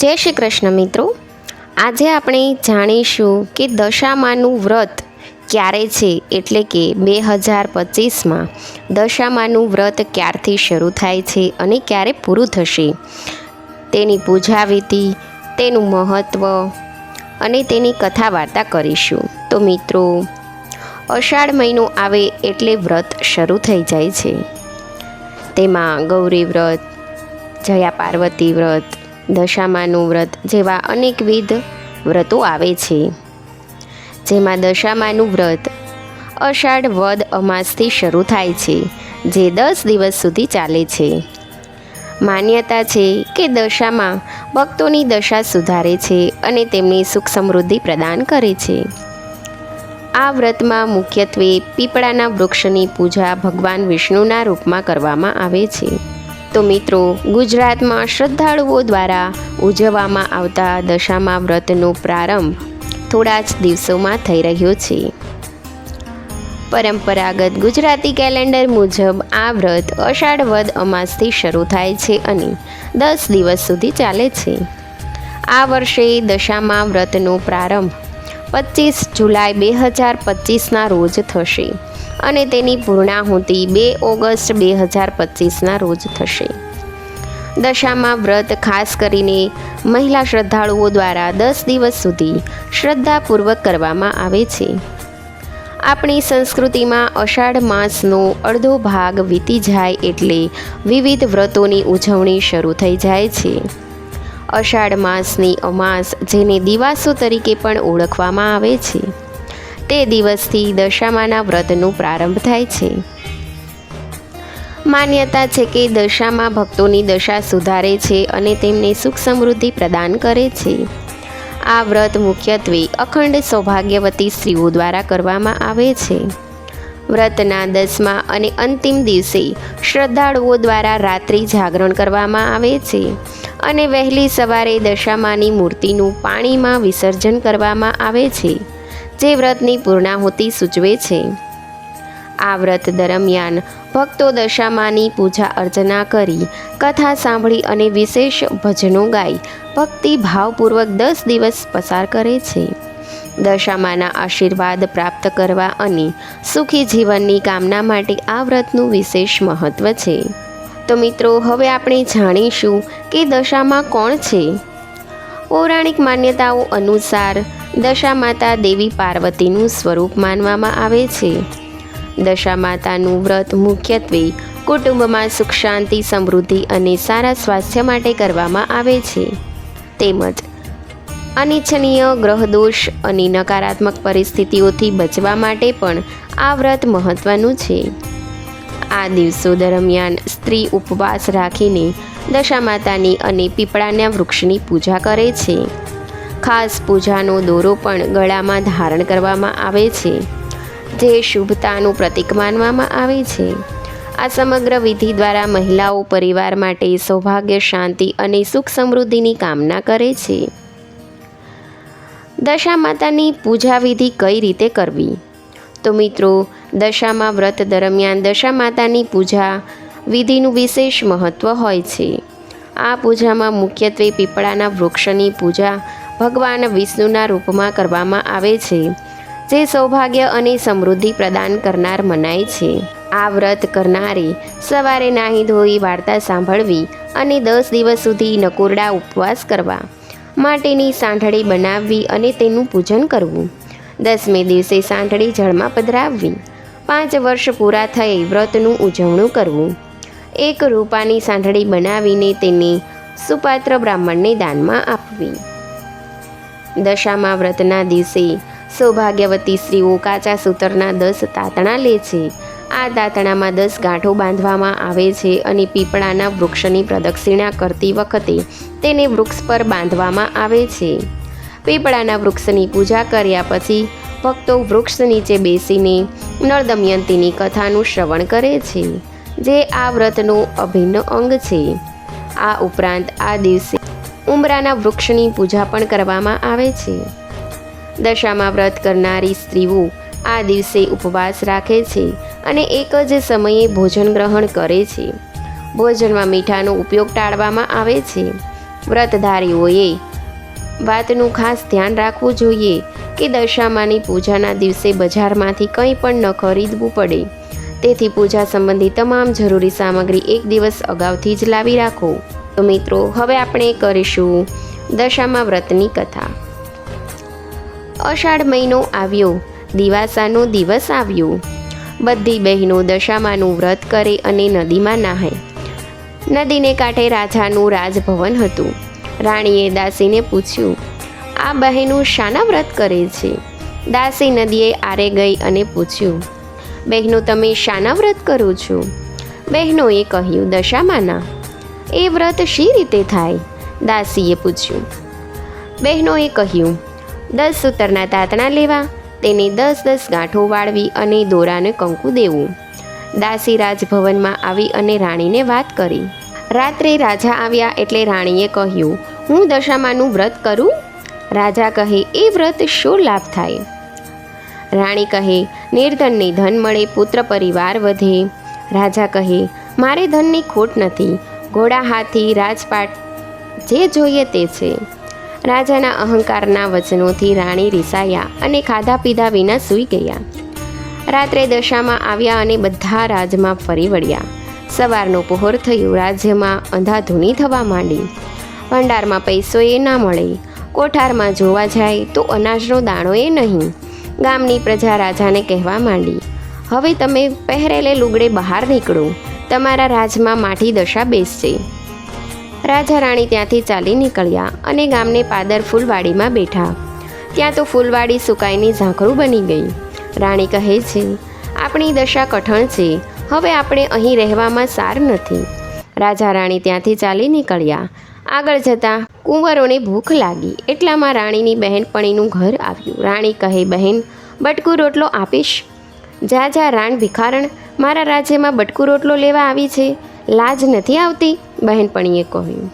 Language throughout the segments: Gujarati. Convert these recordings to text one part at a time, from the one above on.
જય શ્રી કૃષ્ણ મિત્રો. આજે આપણે જાણીશું કે દશામાનું વ્રત ક્યારે છે એટલે કે બે હજાર પચીસમાં દશામાનું વ્રત ક્યારથી શરૂ થાય છે અને ક્યારે પૂરું થશે. તેની પૂજા વિધિ, તેનું મહત્ત્વ અને તેની કથા વાર્તા કરીશું. તો મિત્રો, અષાઢ મહિનો આવે એટલે વ્રત શરૂ થઈ જાય છે. તેમાં ગૌરી વ્રત, જયા પાર્વતી વ્રત દશામાનું વ્રત જેવા અનેકવિધ વ્રતો આવે છે. જેમાં દશામાનું વ્રત અષાઢ વદ અમાસથી શરૂ થાય છે, જે દસ દિવસ સુધી ચાલે છે. માન્યતા છે કે દશામાં ભક્તોની દશા સુધારે છે અને તેમને સુખ સમૃદ્ધિ પ્રદાન કરે છે. આ વ્રતમાં મુખ્યત્વે પીપળાના વૃક્ષની પૂજા ભગવાન વિષ્ણુના રૂપમાં કરવામાં આવે છે. તો મિત્રો, ગુજરાતમાં શ્રદ્ધાળુઓ દ્વારા ઉજવવામાં આવતા દશામા વ્રતનો પ્રારંભ થોડા જ દિવસોમાં થઈ રહ્યો છે. પરંપરાગત ગુજરાતી કેલેન્ડર મુજબ આ વ્રત અષાઢ વદ અમાસથી શરૂ થાય છે અને દસ દિવસ સુધી ચાલે છે. આ વર્ષે દશામા વ્રતનો પ્રારંભ પચીસ જુલાઈ બે હજાર પચીસના રોજ થશે. અને તેની પૂર્ણાહુતિ બે ઓગસ્ટ બે હજાર પચીસના રોજ થશે. દશામાં વ્રત ખાસ કરીને મહિલા શ્રદ્ધાળુઓ દ્વારા દસ દિવસ સુધી શ્રદ્ધાપૂર્વક કરવામાં આવે છે. આપણી સંસ્કૃતિમાં અષાઢ માસનો અડધો ભાગ વીતી જાય એટલે વિવિધ વ્રતોની ઉજવણી શરૂ થઈ જાય છે. અષાઢ માસની અમાસ જેને દિવાસો તરીકે પણ ઓળખવામાં આવે છે. તે દિવસથી દશામાના વ્રતનો પ્રારંભ થાય છે. માન્યતા છે કે દશામાં ભક્તોની દશા સુધારે છે અને તેમને સુખ સમૃદ્ધિ પ્રદાન કરે છે. આ વ્રત મુખ્યત્વે અખંડ સૌભાગ્યવતી સ્ત્રીઓ દ્વારા કરવામાં આવે છે. વ્રતના દસમા અને અંતિમ દિવસે શ્રદ્ધાળુઓ દ્વારા રાત્રિ જાગરણ કરવામાં આવે છે અને વહેલી સવારે દશામાની મૂર્તિનું પાણીમાં વિસર્જન કરવામાં આવે છે. જે વ્રતની પૂર્ણાહુતિ સૂચવે છે. આ વ્રત દરમિયાન ભક્તો દશામાની પૂજા અર્ચના કરી, કથા સાંભળી અને વિશેષ ભજનો ગાઈ, ભક્તિ ભાવપૂર્વક દસ દિવસ પસાર કરે છે. દશામાના આશીર્વાદ પ્રાપ્ત કરવા અને સુખી જીવનની કામના માટે આ વ્રતનું વિશેષ મહત્ત્વ છે. તો મિત્રો, હવે આપણે જાણીશું કે દશામાં કોણ છે? પૌરાણિક માન્યતાઓ અનુસાર દશામાતા દેવી પાર્વતીનું સ્વરૂપ માનવામાં આવે છે. દશામાતાનું વ્રત મુખ્યત્વે કુટુંબમાં સુખ, શાંતિ, સમૃદ્ધિ અને સારા સ્વાસ્થ્ય માટે કરવામાં આવે છે. તેમજ અનિચ્છનીય ગ્રહદોષ અને નકારાત્મક પરિસ્થિતિઓથી બચવા માટે પણ આ વ્રત મહત્ત્વનું છે. આ દિવસો દરમિયાન સ્ત્રી ઉપવાસ રાખીને દશામાતાની અને પીપળાના વૃક્ષની પૂજા કરે છે. ખાસ પૂજાનો દોરો પણ ગળામાં ધારણ કરવામાં આવે છે, જે શુભતાનું પ્રતીક માનવામાં આવે છે. આ સમગ્ર વિધિ દ્વારા મહિલાઓ પરિવાર માટે સૌભાગ્ય, શાંતિ અને સુખ સમૃદ્ધિની કામના કરે છે. દશા માતાની પૂજા વિધિ કઈ રીતે કરવી? તો મિત્રો, દશામાં વ્રત દરમિયાન દશા માતાની પૂજા વિધિનું વિશેષ મહત્ત્વ હોય છે. આ પૂજામાં મુખ્યત્વે પીપળાના વૃક્ષની પૂજા ભગવાન વિષ્ણુના રૂપમાં કરવામાં આવે છે, જે સૌભાગ્ય અને સમૃદ્ધિ પ્રદાન કરનાર મનાય છે. આ વ્રત કરનારે સવારે નાહી ધોઈ વાર્તા સાંભળવી અને દસ દિવસ સુધી નકોરડા ઉપવાસ કરવા, માટેની સાંઠળી બનાવવી અને તેનું પૂજન કરવું, દસમે દિવસે સાંઠળી જળમાં પધરાવવી, પાંચ વર્ષ પૂરા થઈ વ્રતનું ઉજવણું કરવું. એક રૂપાની સાંઠળી બનાવીને તેને સુપાત્ર બ્રાહ્મણને દાનમાં આપવી. દશામાં વ્રતના દિવસે સૌભાગ્યવતી સ્ત્રીઓ કાચા સૂતરના દસ તાતણા લે છે. આ તાતણામાં દસ ગાંઠો બાંધવામાં આવે છે અને પીપળાના વૃક્ષની પ્રદક્ષિણા કરતી વખતે તેને વૃક્ષ પર બાંધવામાં આવે છે. પીપળાના વૃક્ષની પૂજા કર્યા પછી ભક્તો વૃક્ષ નીચે બેસીને નળદમયંતીની કથાનું શ્રવણ કરે છે, જે આ વ્રતનું અભિન્ન અંગ છે. આ ઉપરાંત આ દિવસે ઉમરાના વૃક્ષની પૂજા પણ કરવામાં આવે છે. દશામાં વ્રત કરનારી સ્ત્રીઓ આ દિવસે ઉપવાસ રાખે છે અને એક જ સમયે ભોજન ગ્રહણ કરે છે. ભોજનમાં મીઠાનો ઉપયોગ ટાળવામાં આવે છે. વ્રતધારીઓએ વાતનું ખાસ ધ્યાન રાખવું જોઈએ કે દશામાની પૂજાના દિવસે બજારમાંથી કંઈ પણ ન ખરીદવું પડે. તેથી પૂજા સંબંધી તમામ જરૂરી સામગ્રી એક દિવસ અગાઉથી જ લાવી રાખો. તો મિત્રો, હવે આપણે કરીશું દશામાં વ્રતની કથા. અષાઢ મહિનો આવ્યો, દિવાસાનો દિવસ આવ્યો. બધી બહેનો દશામાનું વ્રત કરે અને નદીમાં નાહે. નદીને કાંઠે રાજાનું રાજભવન હતું. રાણીએ દાસીને પૂછ્યું, આ બહેનો શાના વ્રત કરે છે? દાસી નદીએ આરે ગઈ અને પૂછ્યું, બહેનો, તમે શાના વ્રત કરો છો? બહેનોએ કહ્યું દશામાના એ વ્રત શી રીતે થાય? દાસીએ પૂછ્યું. બહેનોએ કહ્યું, દસ સૂતરના તાતણા લેવા, તેને દસ દસ ગાંઠો વાળવી અને દોરાને કંકુ દેવું. દાસી રાજભવનમાં આવી અને રાણીને વાત કરી. રાત્રે રાજા આવ્યા એટલે રાણીએ કહ્યું, હું દશામાનું વ્રત કરું? રાજા કહે, એ વ્રત શો લાભ થાય? રાણી કહે, નિર્ધનને ધન મળે, પુત્ર પરિવાર વધે. રાજા કહે, મારે ધનની ખોટ નથી ઘોડા હાથી, રાજપાટ, જે જોઈએ તે છે. રાજાના અહંકારના વચનોથી રાણી રીસાયા અને ખાધા પીધા વિના સૂઈ ગયા. રાત્રે દશામાં આવ્યા અને બધા રાજમાં ફરી વળ્યા. સવારનો પહોર થયું, રાજ્યમાં અંધાધૂની થવા માંડી. ભંડારમાં પૈસો એ ના મળે. કોઠારમાં જોવા જાય તો અનાજનો દાણો એ નહીં. ગામની પ્રજા રાજાને કહેવા માંડી, હવે તમે પહેરેલે લુગડે બહાર નીકળો. તમારા રાજમાં માઠી દશા બેસશે. રાજા રાણી ત્યાંથી ચાલી નીકળ્યા અને ગામને પાદર ફૂલવાડીમાં બેઠા. ત્યાં તો ફૂલવાડી સુકાઈની ઝાંખરું બની ગઈ. રાણી કહે છે, આપણી દશા કઠણ છે. હવે આપણે અહીં રહેવામાં સાર નથી. રાજા રાણી ત્યાંથી ચાલી નીકળ્યા. આગળ જતાં કુંવરોને ભૂખ લાગી. એટલામાં રાણીની બહેનપણીનું ઘર આવ્યું. રાણી કહે, બહેન, બટકુ રોટલો આપીશ. જા જા રાણ ભિખારણ. મારા રાજ્યમાં બટકુ રોટલો લેવા આવી છે. લાજ નથી આવતી, બહેનપણીએ કહ્યું.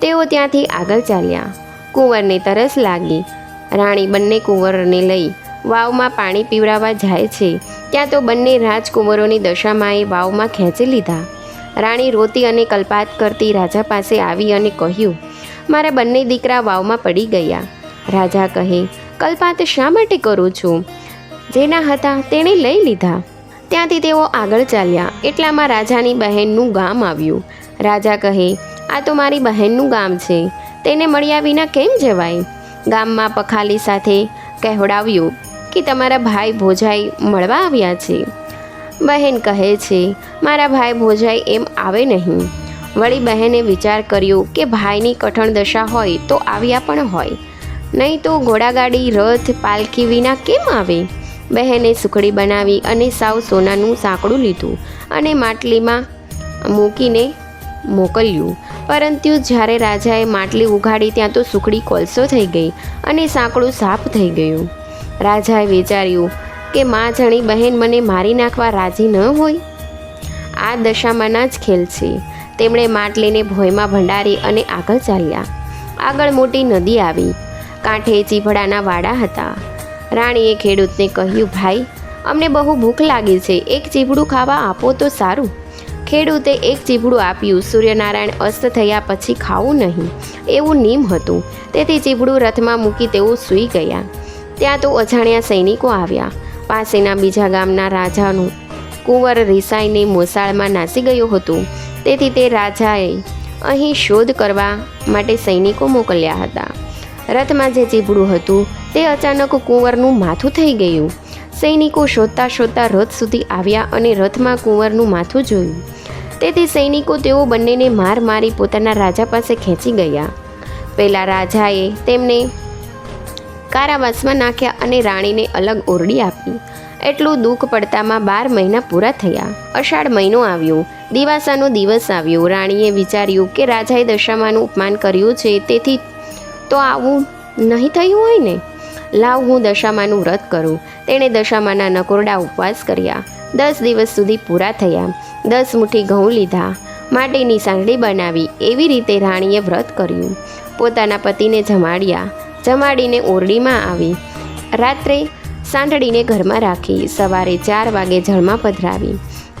તેઓ ત્યાંથી આગળ ચાલ્યા. કુંવરને તરસ લાગી. રાણી બંને કુંવરને લઈ વાવમાં પાણી પીવડાવવા જાય છે. ત્યાં તો બંને રાજકુંવરોની દશામાં એ વાવમાં ખેંચી લીધા. રાણી રોતી અને કલ્પાત કરતી રાજા પાસે આવી અને કહ્યું, મારા બંને દીકરા વાવમાં પડી ગયા. રાજા કહે, કલ્પાત શા માટે કરું છું? જેના હતા તેણે લઈ લીધા. ત્યાંથી તેઓ આગળ ચાલ્યા. એટલામાં રાજાની બહેનનું ગામ આવ્યું. રાજા કહે, આ તો મારી બહેનનું ગામ છે. તેને મળ્યા વિના કેમ જવાય? ગામમાં પખાલી સાથે કહેવડાવ્યું કે, તમારા ભાઈ ભોજાઈ મળવા આવ્યા છે. બહેન કહે છે, મારા ભાઈ ભોજાઈ એમ આવે નહીં. વળી બહેને વિચાર કર્યો કે, ભાઈની કઠણ દશા હોય તો આવ્યા પણ હોય. નહીં તો ઘોડાગાડી, રથ, પાલખી વિના કેમ આવે? બહેને સુખડી બનાવી અને સાવ સોનાનું સાંકડું લીધું અને માટલીમાં મૂકીને મોકલ્યું. પરંતુ જ્યારે રાજાએ માટલી ઉઘાડી ત્યાં તો સુખડી કોલસો થઈ ગઈ અને સાંકડું સાફ થઈ ગયું. રાજાએ વિચાર્યું કે મા જાણી બહેન મને મારી નાખવા રાજી ન હોય? આ દશામાંના જ ખેલ છે. તેમણે માટલીને ભોયમાં ભંડારી અને આગળ ચાલ્યા. આગળ મોટી નદી આવી. કાંઠે ચીભડાના વાડા હતા. રાણીએ ખેડૂતને કહ્યું, ભાઈ, અમને બહુ ભૂખ લાગી છે. એક ચીભડું ખાવા આપો તો સારું. ખેડૂતે એક ચીપડું આપ્યું. સૂર્યનારાયણ અસ્ત થયા પછી ખાવું નહીં. એવું નિયમ હતું. તેથી ચીભડું રથમાં મૂકી તેઓ સૂઈ ગયા. ત્યાં તો અજાણ્યા સૈનિકો આવ્યા. પાસેના બીજા ગામના રાજાનું કુંવર રિસાઈને મોસાળમાં નાસી ગયો હતું. તેથી તે રાજાએ અહીં શોધ કરવા માટે સૈનિકો મોકલ્યા હતા. રથમાં જે ચીભડું હતું તે અચાનક કુંવરનું માથું થઈ ગયું. સૈનિકો શોધતા શોધતા રથ સુધી આવ્યા અને રથમાં કુંવરનું માથું જોયું. તેથી સૈનિકો તેઓ બંનેને માર મારી પોતાના રાજા પાસે ખેંચી ગયા. પહેલાં રાજાએ તેમને કારાવાસમાં નાખ્યા અને રાણીને અલગ ઓરડી આપી. એટલું દુઃખ પડતામાં બાર મહિના પૂરા થયા. અષાઢ મહિનો આવ્યો. દિવાસાનો દિવસ આવ્યો. રાણીએ વિચાર્યું કે રાજાએ દશામાનું અપમાન કર્યું છે, તેથી તો આવું નહીં થયું હોય ને? લાવ હું દશામાનું વ્રત કરું. તેણે દશામાના નકોરડા ઉપવાસ કર્યા. દસ દિવસ સુધી પૂરા થયા. દસ મુઠ્ઠી ઘઉં લીધા. માટીની સાંગડી બનાવી એવી રીતે રાણીએ વ્રત કર્યું. પોતાના પતિને જમાડ્યા. જમાડીને ઓરડીમાં આવી. રાત્રે સાંઠળીને ઘરમાં રાખી સવારે ચાર વાગે જળમાં પધરાવી.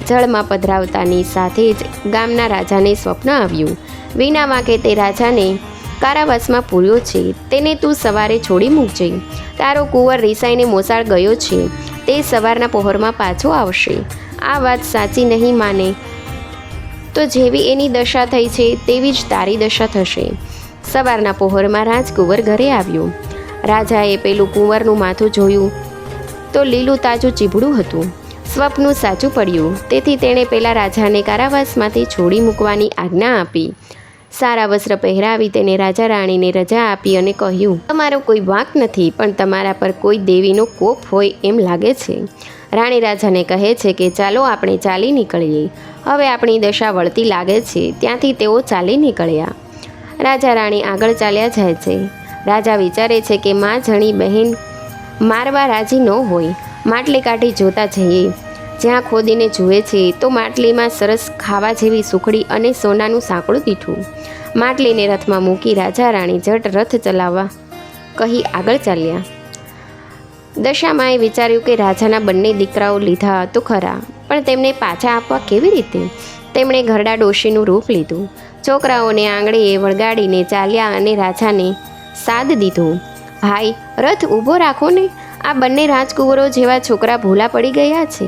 જળમાં પધરાવતાની સાથે જ ગામના રાજાને સ્વપ્ન આવ્યું. વિના વાંકે તે રાજાને કારાવાસમાં પૂર્યો છે. તેને તું સવારે છોડી મૂકજે. તારો કુંવર રિસાઈને મોસાળ ગયો છે. તે સવારના પહોરમાં પાછો આવશે. આ વાત સાચી નહીં માને. તો જેવી એની દશા થઈ છે, તેવી જ તારી દશા થશે. સવારના પહોરમાં રાજકુંવર ઘરે આવ્યો. રાજાએ પેલું કુંવરનું માથું જોયું. તો લીલું તાજું ચીબડું હતું. સ્વપ્નું સાચું પડ્યું. તેથી તેણે પેલા રાજાને કારાવાસમાંથી છોડી મૂકવાની આજ્ઞા આપી. સારા વસ્ત્ર પહેરાવી તેને રાજા રાણીને રજા આપી અને કહ્યું, તમારો કોઈ વાંક નથી, પણ તમારા પર કોઈ દેવીનો કોપ હોય એમ લાગે છે. રાણી રાજાને કહે છે કે, ચાલો, આપણે ચાલી નીકળીએ. હવે આપણી દશા વળતી લાગે છે, ત્યાંથી તેઓ ચાલી નીકળ્યા. રાજા રાણી આગળ ચાલ્યા જાય છે. રાજા વિચારે છે કે, મા, જણી બહેન મારવા રાજી ન હોય. માટલી કાઢી જોતા જઈએ. જ્યાં ખોદીને જુએ છે, તો માટલીમાં સરસ ખાવા જેવી સુખડી અને સોનાનું સાંકળું દીઠું. માટલીને રથમાં મૂકી રાજા રાણી જટ રથ ચલાવવા કહી આગળ ચાલ્યા. દશામાએ વિચાર્યું કે રાજાના બંને દીકરાઓ લીધા તો ખરા, પણ તેમને પાછા આપવા કેવી રીતે? તેમણે ઘરડા ડોશીનું રૂપ લીધું. છોકરાઓને આંગળીએ વળગાડીને ચાલ્યા અને રાજાને સાદ દીધો. ભાઈ, રથ ઊભો રાખો ને. આ બંને રાજકુંવરો જેવા છોકરા ભૂલા પડી ગયા છે.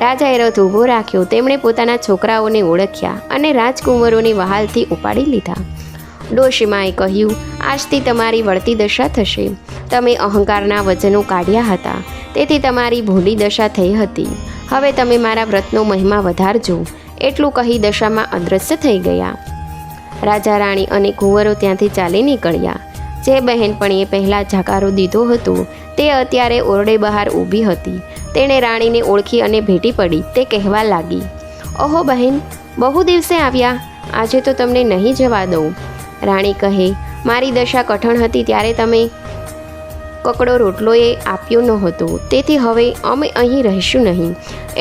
રાજાએ રથ ઊભો રાખ્યો. તેમણે પોતાના છોકરાઓને ઓળખ્યા અને રાજકુંવરોની વહાલથી ઉપાડી લીધા. ડોશીમાએ કહ્યું, આજથી તમારી વળતી દશા થશે. તમે અહંકારના વચનો કાઢ્યા હતા. તેથી તમારી ભૂલી દશા થઈ હતી. હવે તમે મારા વ્રતનો મહિમા વધારજો. એટલું કહી દશામાં અદ્રશ્ય થઈ ગયા. રાજા, રાણી અને કુંવરો ત્યાંથી ચાલી નીકળ્યા. જે બહેનપણીએ પહેલાં જાકારો દીધો હતો, તે અત્યારે ઓરડે બહાર ઊભી હતી. તેણે રાણીને ઓળખી અને ભેટી પડી. તે કહેવા લાગી, ઓહો બહેન, બહુ દિવસે આવ્યા. આજે તો તમને નહીં જવા દઉં. રાણી કહે, મારી દશા કઠણ હતી ત્યારે તમે કકડો રોટલોએ આપ્યો ન હતો તેથી હવે અમે અહીં રહીશું નહીં.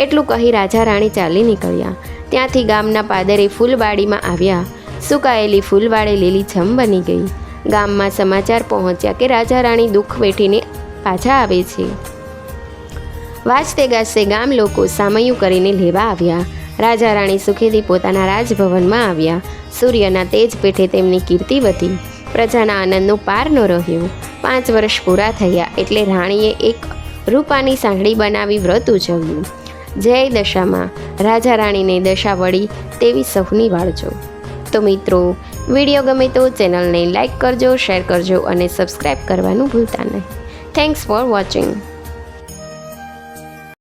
એટલું કહી રાજા રાણી ચાલી નીકળ્યા. ત્યાંથી ગામના પાદરે ફૂલવાડીમાં આવ્યા. સુકાયેલી ફૂલવાડે લીલીછમ બની ગઈ. ગામમાં સમાચાર પહોંચ્યા કે રાજા રાણી દુઃખ વેઠીને પાછા આવે છે. વાજતે ગાજતે ગામ લોકો સામયું કરીને લેવા આવ્યા. રાજા રાણી સુખેદી પોતાના રાજભવનમાં આવ્યા. સૂર્યના તેજ પેઠે તેમની કીર્તિ વધી. પ્રજાના આનંદનો પાર ન રહ્યો. પાંચ વર્ષ પૂરા થયા એટલે રાણીએ એક રૂપાની સાંકળી બનાવી વ્રત ઉજવ્યું. જય દશામાં, રાજા રાણીને દશા વળી તેવી સૌની વાળજો. તો મિત્રો, વીડિયો ગમે તો ચેનલને લાઇક કરજો, શેર કરજો અને સબસ્ક્રાઈબ કરવાનું ભૂલતા નહીં. Thanks for watching